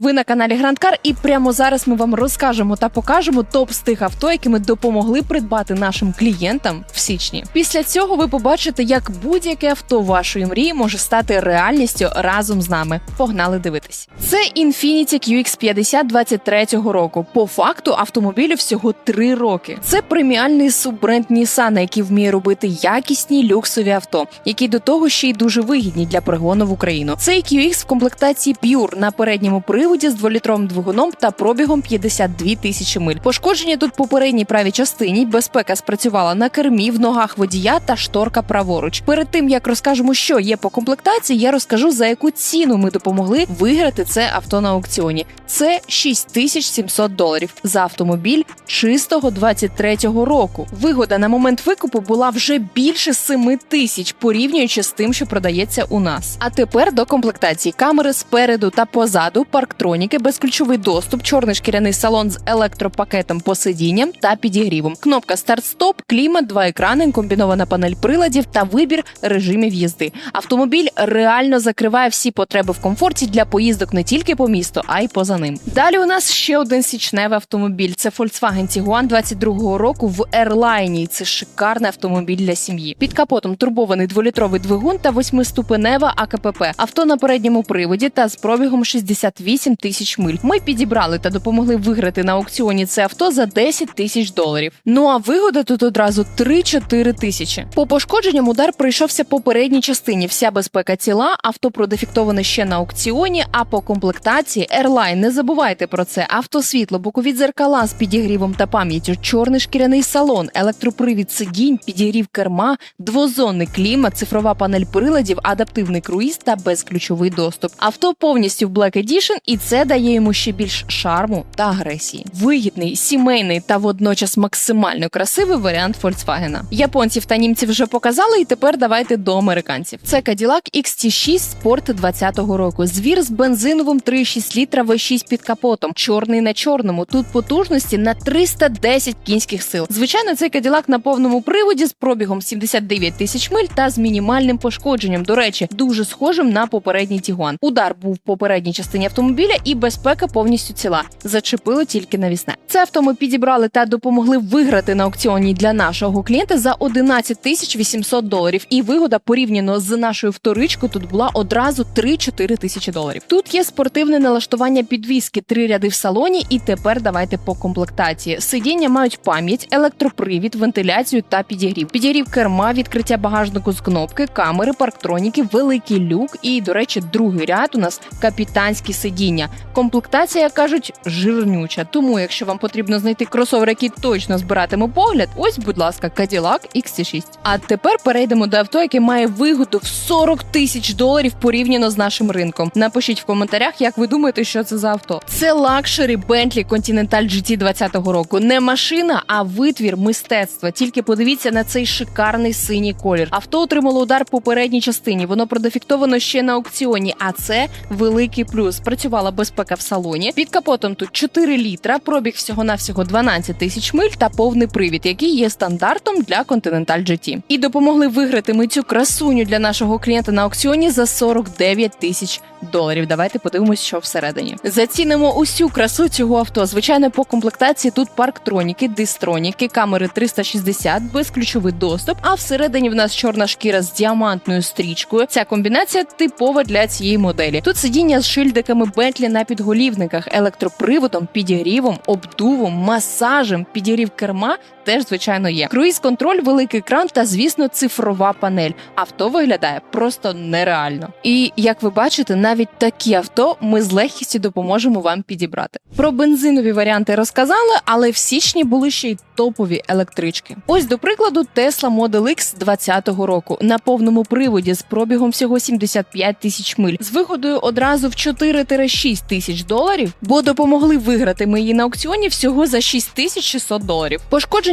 Ви на каналі Грандкар, і прямо зараз ми вам розкажемо та покажемо топ з тих авто, які ми допомогли придбати нашим клієнтам в січні. Після цього ви побачите, як будь-яке авто вашої мрії може стати реальністю разом з нами. Погнали дивитись. Це Infiniti QX50 23-го року. По факту автомобілю всього 3 роки. Це преміальний суббренд Nissan, який вміє робити якісні люксові авто, які до того ще й дуже вигідні для пригону в Україну. Цей QX в комплектації Pure на передньому приводі з дволітровим двигуном та пробігом 52 тисячі миль. Пошкодження тут по передній правій частині. Безпека спрацювала на кермі, в ногах водія та шторка праворуч. Перед тим як розкажемо, що є по комплектації, я розкажу за яку ціну ми допомогли виграти це авто на аукціоні. Це 6700 доларів за автомобіль чистого 23-го року. Вигода на момент викупу була вже більше 7 тисяч, порівнюючи з тим, що продається у нас. А тепер до комплектації камери спереду та позаду, парктроніки, безключовий доступ, чорний шкіряний салон з електропакетом по сидінням та підігрівом. Кнопка старт-стоп, клімат, два екрани, комбінована панель приладів та вибір режимів їзди. Автомобіль реально закриває всі потреби в комфорті для поїздок не тільки по місту, а й поза ним.Далі у нас ще один січневий автомобіль. Це Volkswagen Tiguan 22-го року в Airline. Це шикарний автомобіль для сім'ї. Під капотом турбований дволітровий двигун та восьмиступенева АКПП. Авто на передньому приводі та з пробігом 68 тисяч миль. Ми підібрали та допомогли виграти на аукціоні це авто за 10 тисяч доларів. Ну а вигода тут одразу 3-4 тисячі. По пошкодженням удар прийшовся по передній частині. Вся безпека ціла, авто продефіктоване ще на аукціоні. А по комплектації Airline, не забувайте про це. Автосвітло, бокові дзеркала з підігрівом та пам'яттю, чорний шкіряний салон, електропривід сидінь, підігрів керма, двозонний клімат, цифрова панель приладів, адаптивний круїз та безключовий доступ. Авто повністю в Black Edition, і це дає йому ще більш шарму та агресії. Вигідний, сімейний та водночас максимально красивий варіант Volkswagen. Японців та німців вже показали, і тепер давайте до американців. Це Cadillac XT6 Sport 20-го року. Звір з бензиновим 3,6 літра V6 під капотом. Чорний на чорному. Тут потужності на 310 кінських сил. Звичайно, цей Cadillac на повному приводі з пробігом 79 тисяч миль та з мінімальним пошкодженням. До речі, дуже схожим на попередній Tiguan. Удар був в попередній частині автомобіля, і безпека повністю ціла. Зачепило тільки навісне. Це авто ми підібрали та допомогли виграти на аукціоні для нашого клієнта за 11 тисяч 800 доларів. І вигода порівняно з нашою вторичкою тут була одразу 3-4 тисячі доларів. Тут є спортивне налаштування підвіски, три ряди в салоні. І тепер давайте по комплектації. Сидіння мають пам'ять, електропривід, вентиляцію та підігрів. Підігрів керма, відкриття багажнику з кнопки, камери, парктроніки, великий люк. І, до речі, другий ряд у нас капітанські сидіння. Комплектація, як кажуть, жирнюча. Тому, якщо вам потрібно знайти кросовер, який точно збиратиме погляд, ось, будь ласка, Cadillac XC6. А тепер перейдемо до авто, яке має вигоду в 40 тисяч доларів порівняно з нашим ринком. Напишіть в коментарях, як ви думаєте, що це за авто. Це лакшері Bentley Continental GT 20-го року. Не машина, а витвір мистецтва. Тільки подивіться на цей шикарний синій колір. Авто отримало удар по передній частині. Воно продефіктовано ще на аукціоні, а це великий плюс. Працювала безпека в салоні. Під капотом тут 4 літра, пробіг всього навсього 12 тисяч миль та повний привід, який є стандартом для Continental GT. І допомогли виграти ми цю красуню для нашого клієнта на аукціоні за 49 тисяч доларів. Давайте подивимось, що всередині. Зацінимо усю красу цього авто. Звичайно, по комплектації тут парктроніки, дистроніки, камери 360, безключовий доступ. А всередині в нас чорна шкіра з діамантною стрічкою. Ця комбінація типова для цієї моделі. Тут сидіння з шильдиками Bentley на підголівниках, електроприводом, підігрівом, обдувом, масажем, підігрів керма. Теж звичайно є. Круїз контроль, великий екран та, звісно, цифрова панель. Авто виглядає просто нереально. І як ви бачите, навіть такі авто ми з легкістю допоможемо вам підібрати. Про бензинові варіанти розказали, але в січні були ще й топові електрички. Ось до прикладу, Tesla Model X 20-го року на повному приводі з пробігом всього 75 тисяч миль з вигодою одразу в 4-6 тисяч доларів, бо допомогли виграти ми її на аукціоні всього за 6600 доларів.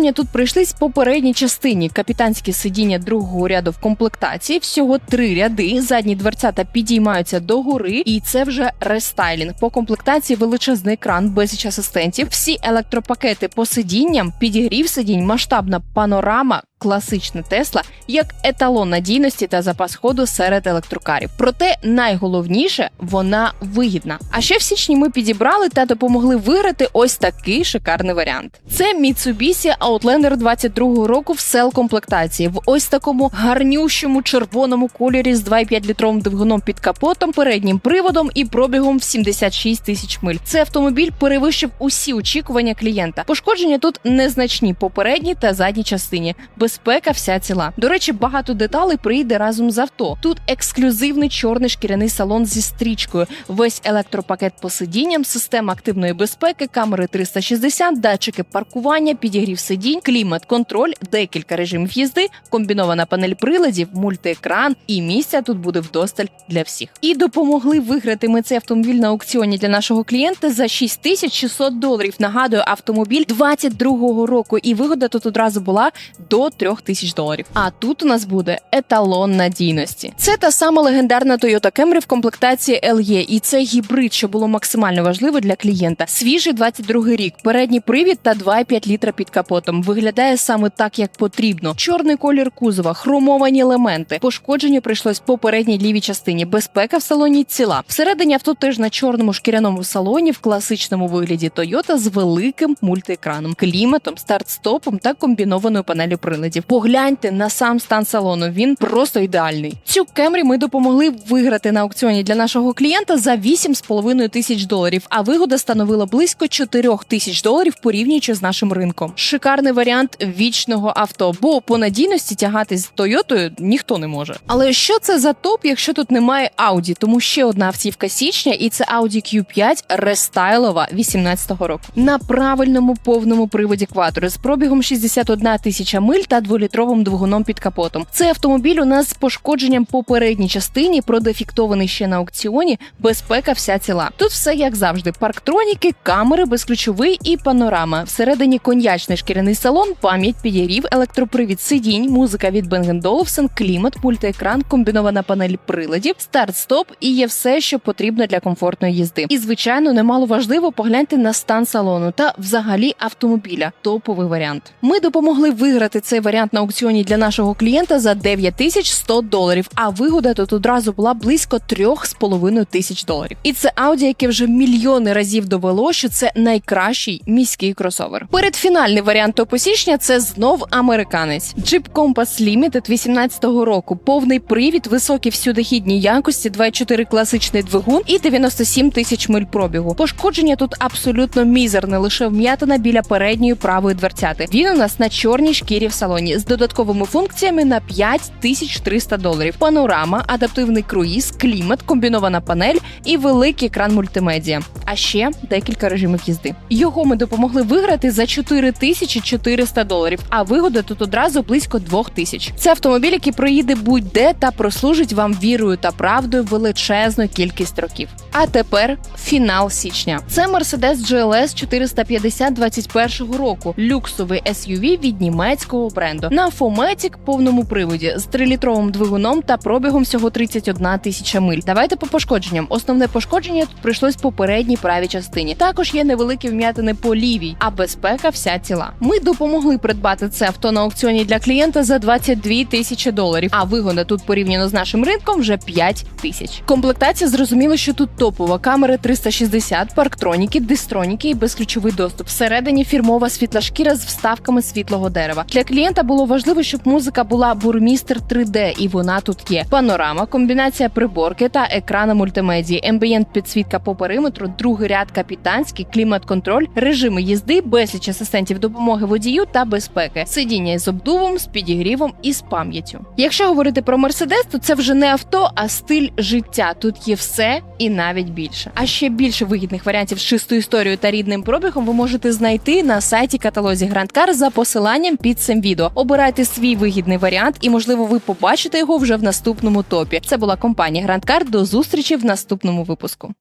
Пошкодження тут прийшлись по передній частині. Капітанське сидіння другого ряду в комплектації, всього три ряди. Задні дверцята підіймаються до гори, і це вже рестайлінг. По комплектації величезний екран, безліч асистентів, всі електропакети по сидінням, підігрів сидінь, масштабна панорама. Класична Тесла як еталон надійності та запас ходу серед електрокарів. Проте найголовніше вона вигідна. А ще в січні ми підібрали та допомогли виграти ось такий шикарний варіант. Це Mitsubishi Outlander 22 року в сел комплектації в ось такому гарнющому червоному кольорі з 2,5 літровим двигуном під капотом, переднім приводом і пробігом в 76 тисяч миль. Цей автомобіль перевищив усі очікування клієнта. Пошкодження тут незначні по передній та задній частині. Безпека вся ціла. До речі, багато деталей прийде разом з авто. Тут ексклюзивний чорний шкіряний салон зі стрічкою, весь електропакет по сидінням, система активної безпеки, камери 360, датчики паркування, підігрів сидінь, клімат, контроль, декілька режимів їзди, комбінована панель приладів, мультиекран і місця тут буде вдосталь для всіх. І допомогли виграти ми цей автомобіль на аукціоні для нашого клієнта за 6600 доларів. Нагадую, автомобіль 22-го року, і вигода тут одразу була до 3000 доларів. А тут у нас буде еталон надійності. Це та сама легендарна Toyota Camry в комплектації LE, і це гібрид, що було максимально важливо для клієнта. Свіжий 22 рік, передній привід та 2,5 літра під капотом. Виглядає саме так, як потрібно. Чорний колір кузова, хромовані елементи. Пошкодження прийшлось по передній лівій частині. Безпека в салоні ціла. Всередині авто теж на чорному шкіряному салоні в класичному вигляді Toyota з великим мультиекраном, кліматом, старт-стопом та комбінованою панелю приладів. Погляньте на сам стан салону. Він просто ідеальний. Цю Кемрі ми допомогли виграти на аукціоні для нашого клієнта за 8,5 тисяч доларів. А вигода становила близько 4 тисяч доларів порівнюючи з нашим ринком. Шикарний варіант вічного авто, бо по надійності тягатись з Тойотою ніхто не може. Але що це за топ, якщо тут немає Audi? Тому ще одна автівка січня, і це Audi Q5 рестайлова 18-го року. На правильному повному приводі кватори з пробігом 61 тисяча миль та дволітровим двигуном під капотом. Цей автомобіль у нас з пошкодженням по передній частині, продефіктований ще на аукціоні. Безпека вся ціла. Тут все як завжди: парктроніки, камери, безключовий і панорама. Всередині коньячний шкіряний салон, пам'ять підігрів, електропривід сидінь, музика від Bang Olufsen, клімат, мультиекран, комбінована панель приладів, старт-стоп і є все, що потрібно для комфортної їзди. І звичайно, немало важливо погляньте на стан салону та взагалі автомобіля. Топовий варіант. Ми допомогли виграти цей варіант на аукціоні для нашого клієнта за 9100 доларів. А вигода тут одразу була близько 3,5 тисяч доларів. І це Audi, яке вже мільйони разів довело, що це найкращий міський кросовер. Передфінальний варіант топу це знов американець. Jeep Compass Limited 18-го року. Повний привід, високі всюдохідні якості, 2,4 класичний двигун і 97 тисяч миль пробігу. Пошкодження тут абсолютно мізерне, лише вм'ятина біля передньої правої дверцяти. Він у нас на чорній шкірі в салоні з додатковими функціями на 5300 доларів. Панорама, адаптивний круїз, клімат, комбінована панель і великий екран мультимедіа. А ще декілька режимів їзди. Його ми допомогли виграти за 4400 доларів. А вигода тут одразу близько 2000. Це автомобіль, який проїде будь-де та прослужить вам вірою та правдою величезну кількість років. А тепер фінал січня. Це Mercedes GLS 450 21 року. Люксовий SUV від німецького бренду на Fomatic повному приводі з 3-літровим двигуном та пробігом всього 31 тисяча миль. Давайте по пошкодженням. Основне пошкодження тут прийшлось по передній правій частині. Також є невеликі вм'ятини по лівій, а безпека вся ціла. Ми допомогли придбати це авто на аукціоні для клієнта за 22 тисячі доларів. А вигода тут порівняно з нашим ринком вже 5 тисяч. Комплектація зрозуміло, що тут топова камери 360, парктроніки, дистроніки і безключовий доступ. Всередині фірмова світла шкіра з вставками світлого дерева. Для клієнта було важливо, щоб музика була бурмістер 3D, і вона тут є. Панорама, комбінація приборки та екрана мультимедії, ембієнт підсвітка по периметру, другий ряд капітанський, клімат-контроль, режими їзди, безліч асистентів допомоги водію та безпеки, сидіння із обдувом, з підігрівом і з пам'яттю. Якщо говорити про Мерседес, то це вже не авто, а стиль життя. Тут є все і навіть більше. А ще більше вигідних варіантів з чистою історією та рідним пробігом ви можете знайти на сайті каталозі Grand Car за посиланням під цим відео. Обирайте свій вигідний варіант, і можливо ви побачите його вже в наступному топі. Це була компанія Car. До зустрічі в наступному випуску.